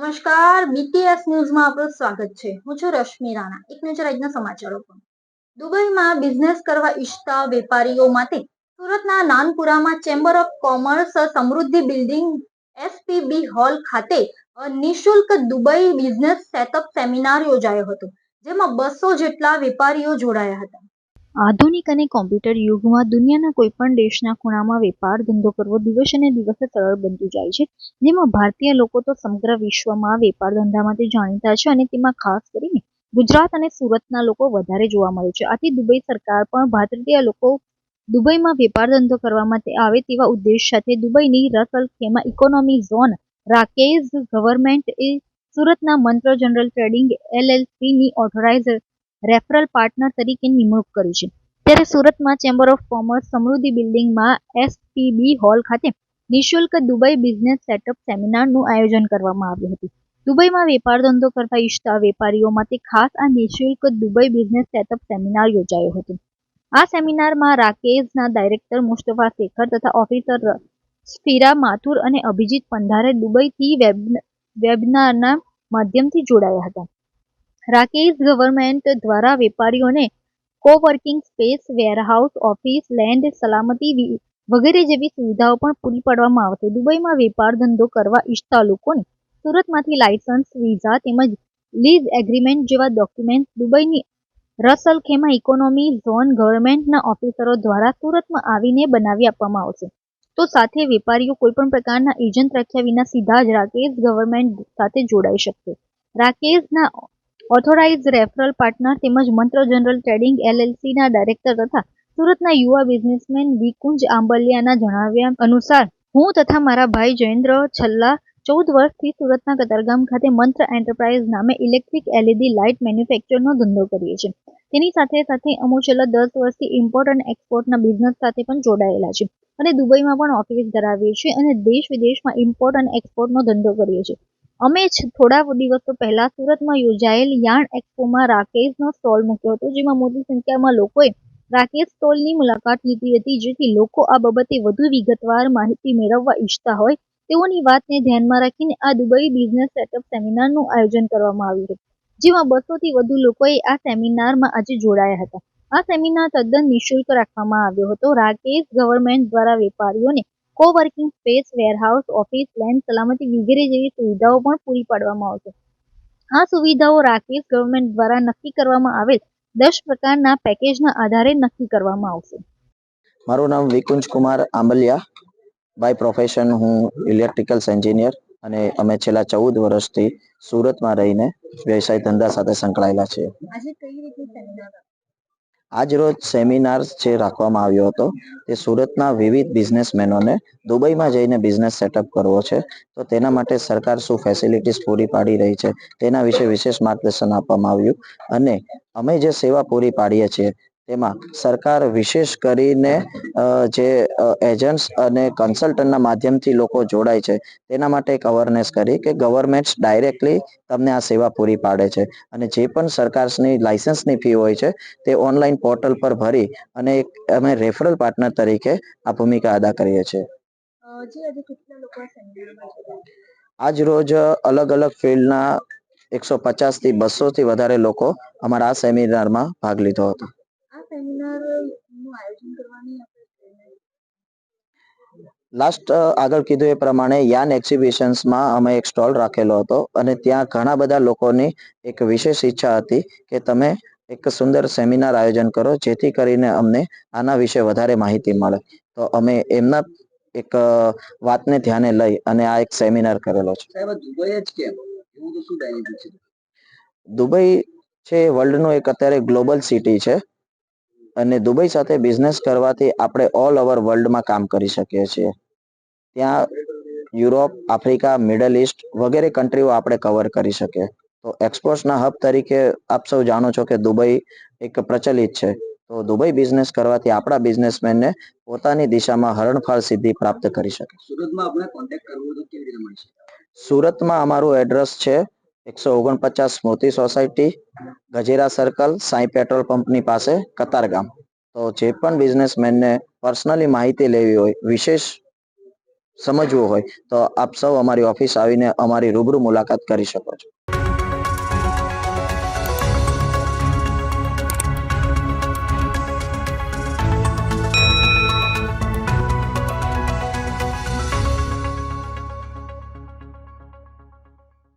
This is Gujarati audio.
નમસ્કાર બીટીએસ ન્યૂઝમાં આપનું સ્વાગત છે. હું છું રશ્મિ રાણા. એક નજર આજના સમાચારો પર. દુબઈમાં બિઝનેસ કરવા ઈચ્છતા વેપારીઓ માટે સુરતના નાનપુરામાં chamber of commerce Samruddhi building SPB hall ખાતે નિશુલ્ક દુબઈ બિઝનેસ સેટઅપ સેમિનાર યોજાયો હતો, જેમાં બસો જેટલા વેપારીઓ જોડાયા હતા. આધુનિક અને કોમ્પ્યુટર યુગમાં દુનિયાના કોઈપણ દેશના ખૂણામાં વેપાર ધંધો કરવો દિવસે ને દિવસે સરળ બનતું જાય છે. જેમાં ભારતીય લોકો તો સમગ્ર વિશ્વમાં વેપાર ધંધા માટે જાણીતા છે અને તેમાં ખાસ કરીને ગુજરાત અને સુરતના લોકો વધારે જોવા મળે છે. આથી દુબઈ સરકાર પણ ભારતીય લોકો દુબઈમાં વેપાર ધંધો કરવા માટે આવે તેવા ઉદ્દેશ સાથે દુબઈની Ras Al Khaimah economy zone RAKEZ government એ સુરતના મંત્ર જનરલ ટ્રેડિંગ એલએલસીની ઓથોરાઇઝ રેફરલ પાર્ટનર તરીકે નિમણૂક કરી છે. ત્યારે સુરતમાં ચેમ્બર ઓફ કોમર્સ સમૃદ્ધિ બિલ્ડિંગમાં એસપીબી હોલ ખાતે નિઃશુલ્ક દુબઈ બિઝનેસ સેટઅપ સેમિનારનું આયોજન કરવામાં આવ્યું હતું. દુબઈમાં વેપાર ધંધો કરતા ઈચ્છતા વેપારીઓ માટે ખાસ આ નિઃશુલ્ક દુબઈ બિઝનેસ સેટઅપ સેમિનાર યોજાયો હતો. આ સેમિનારમાં રાકેશના ડાયરેક્ટર મુસ્તફા શેખર તથા ઓફિસર સ્ફિરા માથુર અને અભિજીત પંધારે દુબઈથી વેબ, વેબિનારના માધ્યમથી જોડાયા હતા. રાકેશ ગવર્મેન્ટ દ્વારા વેપારીઓને coworking space warehouse office land સલામતી વગેરે જેવી સુવિધાઓ પણ પૂરી પાડવામાં આવશે. દુબઈમાં વેપાર ધંધો કરવા ઈચ્છતા લોકોને સુરતમાંથી લાયસન્સ વિઝા તેમજ લીઝ એગ્રીમેન્ટ જેવા document દુબઈની Ras Al Khaimah economy zone ગવર્મેન્ટના ઓફિસરો દ્વારા સુરતમાં આવીને બનાવી આપવામાં આવશે. તો સાથે વેપારીઓ કોઈપણ પ્રકારના એજન્ટ રાખ્યા વિના સીધા જ રાકેશ ગવર્મેન્ટ સાથે જોડાઈ શકશે. રાકેશના ઓથોરાઇઝ રેફરલ પાર્ટનર તેમજ મંત્ર જનરલ ટ્રેડિંગ એલએલસીના ડાયરેક્ટર તથા સુરતના યુવા બિઝનેસમેન વિકુંજ આંબલિયાના જણાવ્યા અનુસાર, હું તથા મારા ભાઈ જયેન્દ્ર છેલ્લા ચૌદ વર્ષથી સુરતના કતારગામ ખાતે મંત્ર એન્ટરપ્રાઇઝ નામે ઇલેક્ટ્રિક એલઈડી લાઇટ મેન્યુફેક્ચરનો ધંધો કરીએ છીએ. તેની સાથે સાથે અમુ છેલ્લા દસ વર્ષથી ઇમ્પોર્ટ અને એક્સપોર્ટના બિઝનેસ સાથે પણ જોડાયેલા છે અને દુબઈમાં પણ ઓફિસ ધરાવીએ છીએ અને દેશ વિદેશમાં ઇમ્પોર્ટ અને એક્સપોર્ટનો ધંધો કરીએ છીએ. અમે જ થોડા દિવસો પહેલા સુરતમાં યોજાયેલ યાર્ન એક્સપોમાં રાકેશનો સ્ટોલ મૂક્યો હતો, જેમાં મોટી સંખ્યામાં લોકોએ રાકેશ સ્ટોલની મુલાકાત લીધી હતી, જેથી લોકો આ બાબતે વધુ વિગતવાર માહિતી મેળવવા ઈચ્છતા હોય. તેઓની વાતને ધ્યાનમાં રાખીને આ દુબઈ બિઝનેસ સેટઅપ સેમિનારનું આયોજન કરવામાં આવ્યું હતું, જેમાં બસોથી વધુ લોકોએ આ સેમિનારમાં આજે જોડાયા હતા. આ સેમિનાર તદ્દન નિઃશુલ્ક રાખવામાં આવ્યો હતો. રાકેશ ગવર્મેન્ટ દ્વારા વેપારીઓને coworking space warehouse office land સલામતી વગેરે જેવી સુવિધાઓ પણ પૂરી પાડવામાં આવશે. આ સુવિધાઓ રાકેશ ગવર્મેન્ટ દ્વારા નક્કી કરવામાં આવેલ દસ પ્રકારના પેકેજના આધારે નક્કી કરવામાં આવશે. મારું નામ વિકુંજ કુમાર આંબલિયા. બાય પ્રોફેશન હું ઇલેક્ટ્રિકલ્સ એન્જિનિયર અને અમે છેલ્લા ચૌદ વર્ષથી સુરતમાં રહીને વ્યવસાય ધંધા સાથે સંકળાયેલા છીએ. આજે રોજ સેમિનાર જે રાખવામાં આવ્યો હતો, તે સુરતના વિવિધ બિઝનેસમેનોને દુબઈમાં જઈને બિઝનેસ સેટઅપ કરવો છે. તો તેના માટે સરકાર શું ફેસિલિટીઝ પૂરી પાડી રહી છે, તેના વિશે વિશેષ માર્ગદર્શન આપવામાં આવ્યું. અને અમે જે સેવા પૂરી પાડીએ છીએ તેમાં સરકાર વિશેષ કરીને જે એજન્ટ્સ અને કન્સલ્ટન્ટના માધ્યમથી લોકો જોડાય છે તેના માટે એક અવેરનેસ કરી કે ગવર્મેન્ટ્સ ડાયરેક્ટલી તમને આ સેવા પૂરી પાડે છે. અને જે પણ સરકારની લાયસન્સની ફી હોય છે તે ઓનલાઈન પોર્ટલ પર ભરી અને એક અમે રેફરલ પાર્ટનર તરીકે આ ભૂમિકા અદા કરીએ છીએ. આજે રોજ અલગ અલગ ફિલ્ડના એકસો પચાસથી બસો વધારે લોકો અમારા આ સેમિનારમાં ભાગ લીધો હતો. સેમિનારનું આયોજન કરવાની આપણે લાસ્ટ આગળ કીધું એ પ્રમાણે યાન એક્ઝિબિશન્સમાં અમે એક સ્ટોલ રાખેલો હતો અને ત્યાં ઘણા બધા લોકોની એક વિશેષ ઈચ્છા હતી કે તમે એક સુંદર સેમિનાર આયોજન કરો જેથી કરીને અમને આના વિશે વધારે માહિતી મળે. તો અમે એમના એક વાતને ધ્યાને લઈ અને આ એક સેમિનાર કરેલો છે. દુબઈ છે? વર્લ્ડનું એક અત્યારે ગ્લોબલ સિટી છે. અને દુબઈ સાથે બિઝનેસ કરવાથી આપણે ઓલ ઓવર વર્લ્ડમાં કામ કરી શકીએ છીએ. ત્યાં યુરોપ આફ્રિકા મિડલ ઈસ્ટ વગેરે કન્ટ્રીઓ આપણે કવર કરી શકીએ. તો એક્સપોર્ટ્સના હબ તરીકે આપ સૌ જાણો છો કે દુબઈ એક પ્રચલિત છે. તો દુબઈ બિઝનેસ કરવાથી આપણા બિઝનેસમેનને પોતાની દિશામાં હરણફાળ સિદ્ધિ પ્રાપ્ત કરી શકે. સુરતમાં આપણે કોન્ટેક્ટ કરવો તો કેવી રીતે મળશે સુરતમાં અમારું એડ્રેસ છે ઓગણપચાસ Moti society, Gajera circle, Sai petrol પંપની પાસે કતારગામ તો જે પણ બિઝનેસમેનને પર્સનલી માહિતી લેવી હોય, વિશેષ સમજવું હોય, તો આપ સૌ અમારી ઓફિસ આવીને અમારી રૂબરૂ મુલાકાત કરી શકો છો.